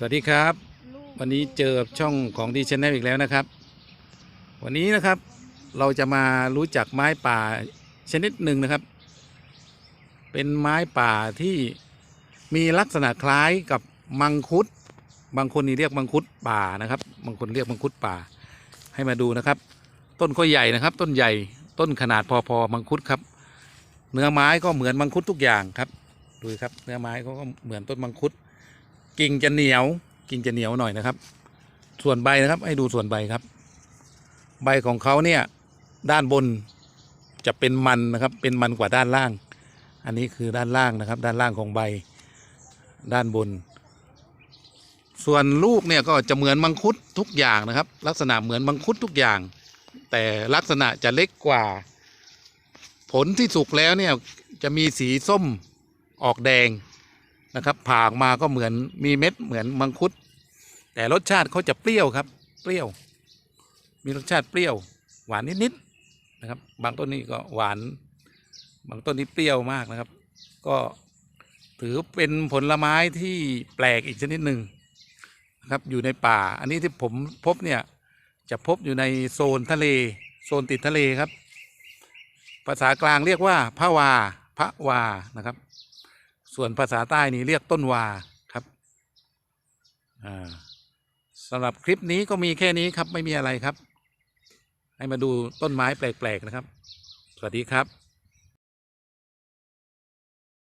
สวัสดีครับ วันนี้เจอกับช่องของดีชแนลอีกแล้วนะครับ วันนี้นะครับเราจะมารู้จักไม้ป่าชนิดหนึ่งนะครับ เป็นไม้ป่าที่มีลักษณะคล้ายกับมังคุด บางคนนี่เรียกมังคุดป่านะครับ บางคนเรียกมังคุดป่า ให้มาดูนะครับ ต้นก็ใหญ่นะครับ ต้นใหญ่ต้นขนาดพอๆมังคุดครับ เนื้อไม้ก็เหมือนมังคุดทุกอย่างครับ ดูครับ เนื้อไม้เขาก็เหมือนต้นมังคุด กิ่งจะเหนียว กิ่งจะเหนียวหน่อยนะครับ ส่วนใบนะครับ ให้ดูส่วนใบครับ ใบของเขาเนี่ยด้านบนจะเป็นมันนะครับ เป็นมันกว่าด้านล่าง อันนี้คือด้านล่างนะครับ ด้านล่างของใบ ด้านบน ส่วนลูกเนี่ยก็จะเหมือนมังคุดทุกอย่างนะครับ ลักษณะเหมือนมังคุดทุกอย่าง แต่ลักษณะจะเล็กกว่า ผลที่สุกแล้วเนี่ยจะมีสีส้มออกแดง นะครับผ่าออกมาก็เหมือนมีเม็ดเหมือนมังคุด แต่รสชาติเขาจะเปรี้ยวครับ เปรี้ยว มีรสชาติเปรี้ยว หวานนิดๆนะครับ บางต้นนี่ก็หวาน บางต้นนี่เปรี้ยวมากนะครับ ก็ถือเป็นผลไม้ที่แปลกอีกชนิดหนึ่งนะครับอยู่ในป่า อันนี้ที่ผมพบเนี่ยจะพบอยู่ในโซนทะเล โซนติดทะเลครับ ภาษากลางเรียกว่าพระวาพระวานะครับ ส่วนภาษาใต้นี่เรียกต้นวาครับสำหรับคลิปนี้ก็มีแค่นี้ครับไม่มีอะไรครับ ให้มาดูต้นไม้แปลก ๆ นะครับ สวัสดีครับ